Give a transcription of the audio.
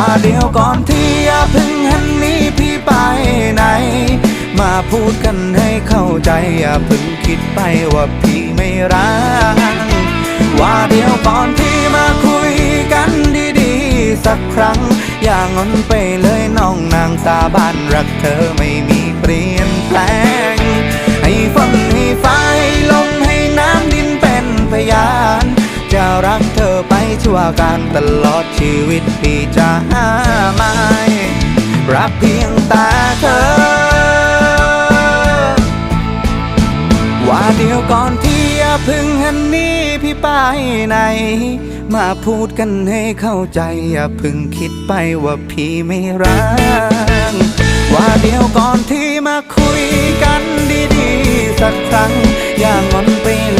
ว่าเดียวก่อนที่อย่าพึ่งหันนี้พี่ไปไหน มาพูดกันให้เข้าใจอย่าพึ่งคิดไปว่าพี่ไม่รัก ว่าเดียวก่อนที่มาคุยกันดีๆสักครั้ง อย่างอนไปเลยน้องนางสาบานรักเธอไม่มีเปลี่ยนแปลง ไปชั่วการตลอดชีวิตพี่จะหาไม่รักเพียงแต่เธอ ว่าเดี๋ยวก่อนที่อย่าพึ่งหันนี้พี่ไปไหน มาพูดกันให้เข้าใจอย่าพึ่งคิดไปว่าพี่ไม่รัก ว่าเดี๋ยวก่อนที่มาคุยกันดีๆ สักครั้ง อย่างอนไปเลย